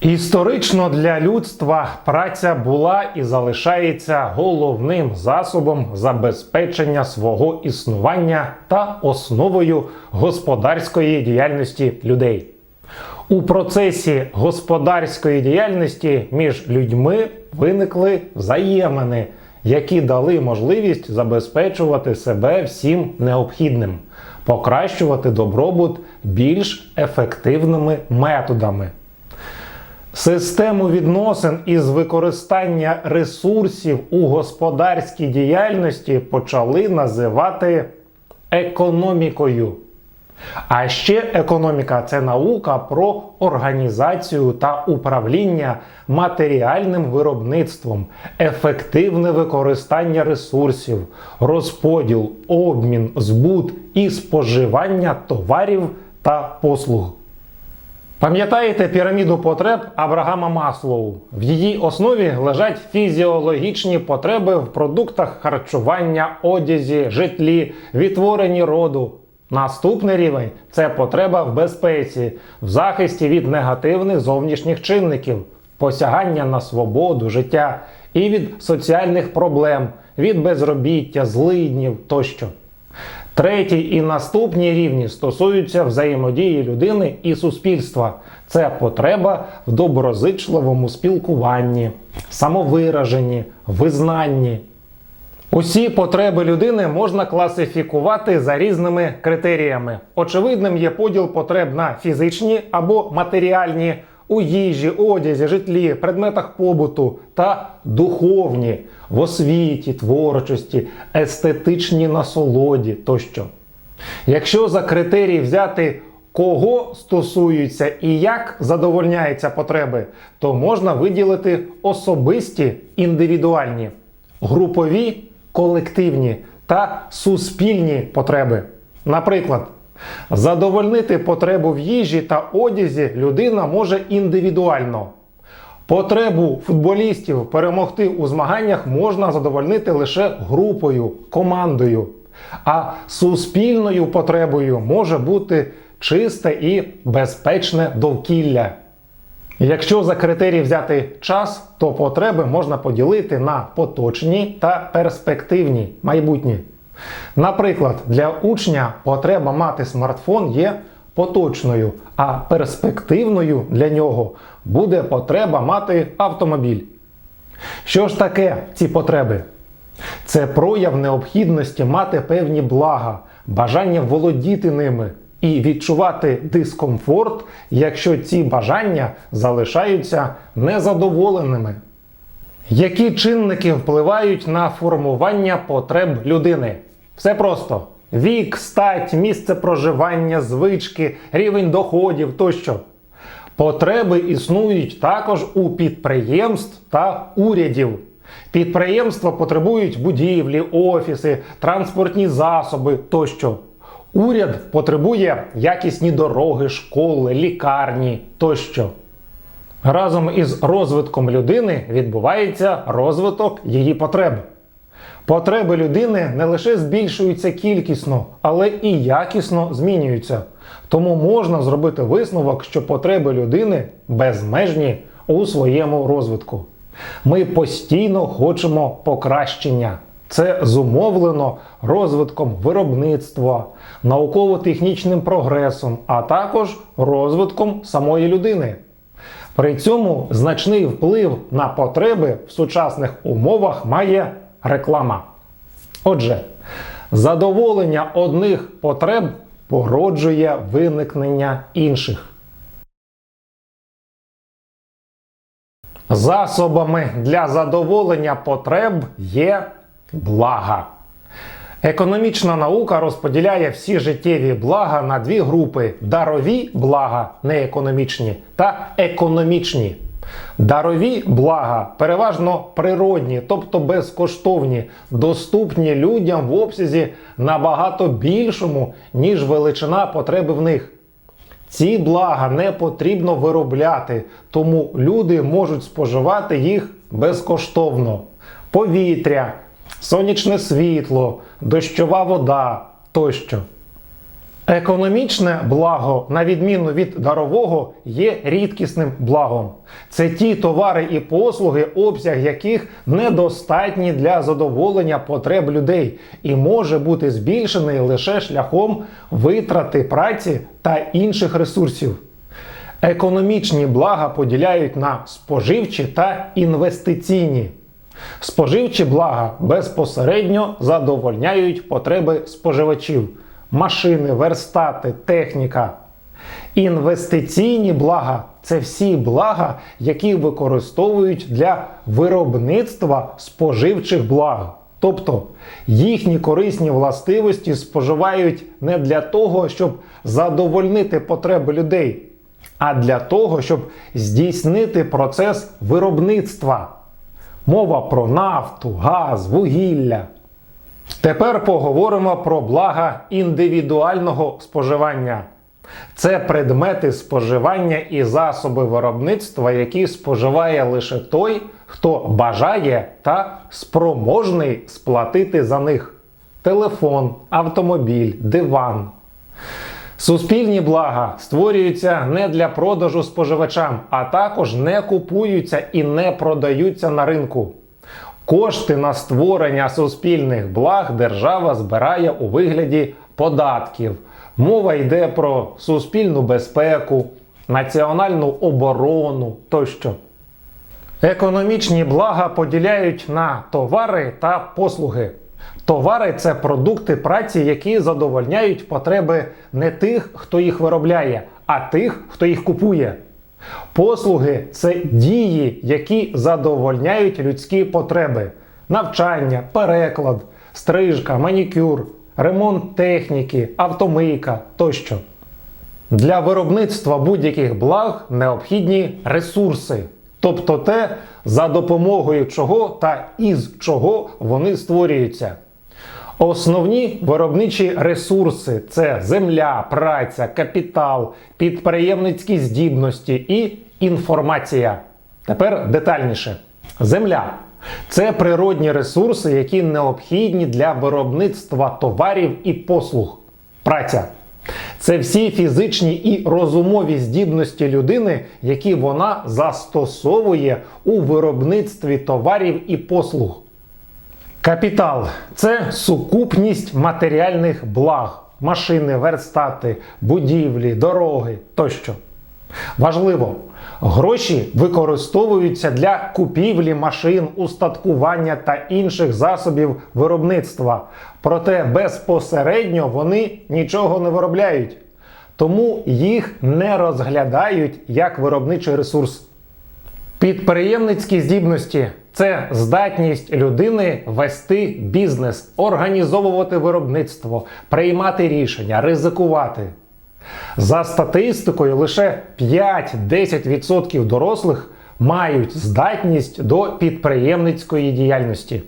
Історично для людства праця була і залишається головним засобом забезпечення свого існування та основою господарської діяльності людей. У процесі господарської діяльності між людьми виникли взаємини, які дали можливість забезпечувати себе всім необхідним, покращувати добробут більш ефективними методами. Систему відносин із використання ресурсів у господарській діяльності почали називати економікою. А ще економіка це наука про організацію та управління матеріальним виробництвом, ефективне використання ресурсів, розподіл, обмін, збут і споживання товарів та послуг. Пам'ятаєте піраміду потреб Абрагама Маслоу? В її основі лежать фізіологічні потреби в продуктах харчування, одязі, житлі, відтворенні роду. Наступний рівень це потреба в безпеці, в захисті від негативних зовнішніх чинників, посягання на свободу, життя і від соціальних проблем, від безробіття, злиднів тощо. Третій і наступні рівні стосуються взаємодії людини і суспільства. Це потреба в доброзичливому спілкуванні, самовираженні, визнанні. Усі потреби людини можна класифікувати за різними критеріями. Очевидним є поділ потреб на фізичні або матеріальні у їжі, одязі, житлі, предметах побуту та духовні в освіті, творчості, естетичній насолоді тощо. Якщо за критерії взяти кого стосуються і як задовольняються потреби, то можна виділити особисті індивідуальні, групові колективні та суспільні потреби. Наприклад, задовольнити потребу в їжі та одязі людина може індивідуально. Потребу футболістів перемогти у змаганнях можна задовольнити лише групою, командою. А суспільною потребою може бути чисте і безпечне довкілля. Якщо за критерій взяти час, то потреби можна поділити на поточні та перспективні майбутні. Наприклад, для учня потреба мати смартфон є поточною, а перспективною для нього буде потреба мати автомобіль. Що ж таке ці потреби? Це прояв необхідності мати певні блага, бажання володіти ними і відчувати дискомфорт, якщо ці бажання залишаються незадоволеними. Які чинники впливають на формування потреб людини? Все просто: вік, стать, місце проживання, звички, рівень доходів тощо. Потреби існують також у підприємств та урядів. Підприємства потребують будівлі, офіси, транспортні засоби тощо. Уряд потребує якісні дороги, школи, лікарні тощо. Разом із розвитком людини відбувається розвиток її потреб. Потреби людини не лише збільшуються кількісно, але і якісно змінюються. Тому можна зробити висновок, що потреби людини безмежні у своєму розвитку. Ми постійно хочемо покращення. Це зумовлено розвитком виробництва, науково-технічним прогресом, а також розвитком самої людини. При цьому значний вплив на потреби в сучасних умовах має реклама. Отже, задоволення одних потреб породжує виникнення інших. Засобами для задоволення потреб є блага. Економічна наука розподіляє всі життєві блага на дві групи: дарові блага, неекономічні, та економічні. Дарові блага переважно природні, тобто безкоштовні, доступні людям в обсязі набагато більшому, ніж величина потреби в них. Ці блага не потрібно виробляти, тому люди можуть споживати їх безкоштовно. Повітря, сонячне світло, дощова вода тощо. Економічне благо, на відміну від дарового, є рідкісним благом. Це ті товари і послуги, обсяг яких недостатні для задоволення потреб людей і може бути збільшений лише шляхом витрати праці та інших ресурсів. Економічні блага поділяють на споживчі та інвестиційні. Споживчі блага безпосередньо задовольняють потреби споживачів машини, верстати, техніка. Інвестиційні блага це всі блага, які використовують для виробництва споживчих благ. Тобто їхні корисні властивості споживають не для того, щоб задовольнити потреби людей, а для того, щоб здійснити процес виробництва. Мова про нафту, газ, вугілля. Тепер поговоримо про блага індивідуального споживання. Це предмети споживання і засоби виробництва, які споживає лише той, хто бажає та спроможний сплатити за них: телефон, автомобіль, диван. Суспільні блага створюються не для продажу споживачам, а також не купуються і не продаються на ринку. Кошти на створення суспільних благ держава збирає у вигляді податків. Мова йде про суспільну безпеку, національну оборону тощо. Економічні блага поділяють на товари та послуги. Товари це продукти праці, які задовольняють потреби не тих, хто їх виробляє, а тих, хто їх купує. Послуги це дії, які задовольняють людські потреби: навчання, переклад, стрижка, манікюр, ремонт техніки, автомийка тощо. Для виробництва будь-яких благ необхідні ресурси, тобто те, за допомогою чого та із чого вони створюються. Основні виробничі ресурси це земля, праця, капітал, підприємницькі здібності і інформація. Тепер детальніше. Земля це природні ресурси, які необхідні для виробництва товарів і послуг. Праця це всі фізичні і розумові здібності людини, які вона застосовує у виробництві товарів і послуг. Капітал це сукупність матеріальних благ, машини, верстати, будівлі, дороги тощо. Важливо, гроші використовуються для купівлі машин, устаткування та інших засобів виробництва. Проте безпосередньо вони нічого не виробляють, тому їх не розглядають як виробничий ресурс. Підприємницькі здібності це здатність людини вести бізнес, організовувати виробництво, приймати рішення, ризикувати. За статистикою, лише 5-10% дорослих мають здатність до підприємницької діяльності.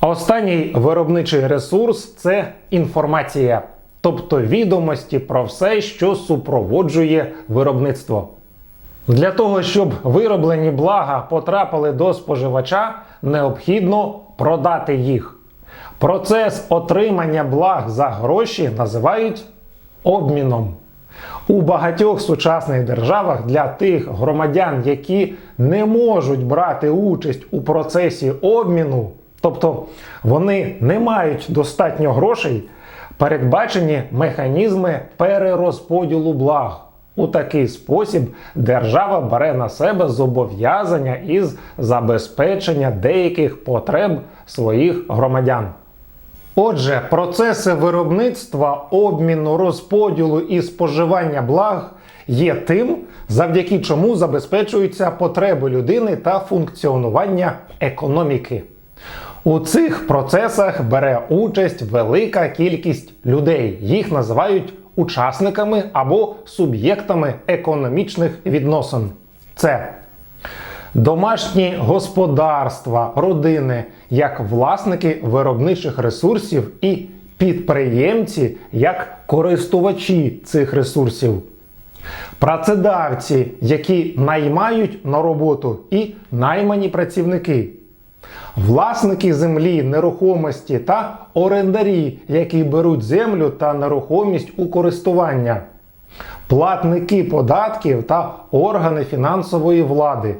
Останній виробничий ресурс це інформація, тобто відомості про все, що супроводжує виробництво. Для того, щоб вироблені блага потрапили до споживача, необхідно продати їх. Процес отримання благ за гроші називають обміном. У багатьох сучасних державах для тих громадян, які не можуть брати участь у процесі обміну, тобто вони не мають достатньо грошей, передбачені механізми перерозподілу благ. У такий спосіб держава бере на себе зобов'язання із забезпечення деяких потреб своїх громадян. Отже, процеси виробництва, обміну, розподілу і споживання благ є тим, завдяки чому забезпечуються потреби людини та функціонування економіки. У цих процесах бере участь велика кількість людей. Їх називають учасниками або суб'єктами економічних відносин. Це домашні господарства, родини як власники виробничих ресурсів і підприємці як користувачі цих ресурсів. Працедавці, які наймають на роботу, і наймані працівники. Власники землі, нерухомості та орендарі, які беруть землю та нерухомість у користування, платники податків та органи фінансової влади,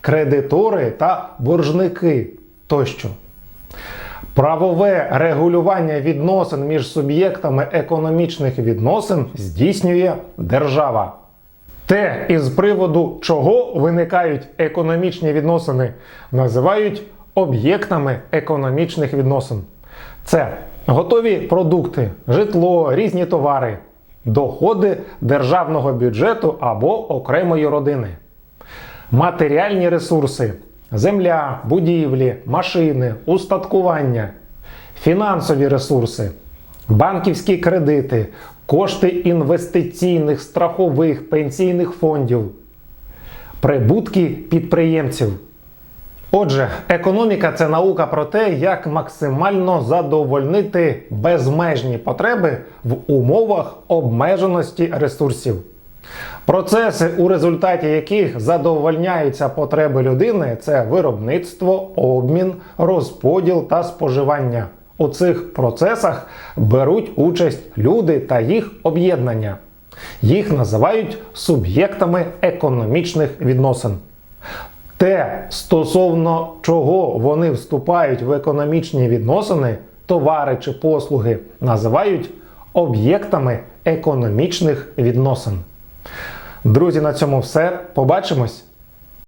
кредитори та боржники тощо. Правове регулювання відносин між суб'єктами економічних відносин здійснює держава. Те, із приводу чого виникають економічні відносини, називають об'єктами економічних відносин. Це готові продукти, житло, різні товари, доходи державного бюджету або окремої родини, матеріальні ресурси, земля, будівлі, машини, устаткування, фінансові ресурси, банківські кредити, кошти інвестиційних, страхових, пенсійних фондів, прибутки підприємців. Отже, економіка це наука про те, як максимально задовольнити безмежні потреби в умовах обмеженості ресурсів. Процеси, у результаті яких задовольняються потреби людини, це виробництво, обмін, розподіл та споживання. У цих процесах беруть участь люди та їх об'єднання. Їх називають суб'єктами економічних відносин. Те, стосовно чого вони вступають в економічні відносини, товари чи послуги, називають об'єктами економічних відносин. Друзі, на цьому все. Побачимось!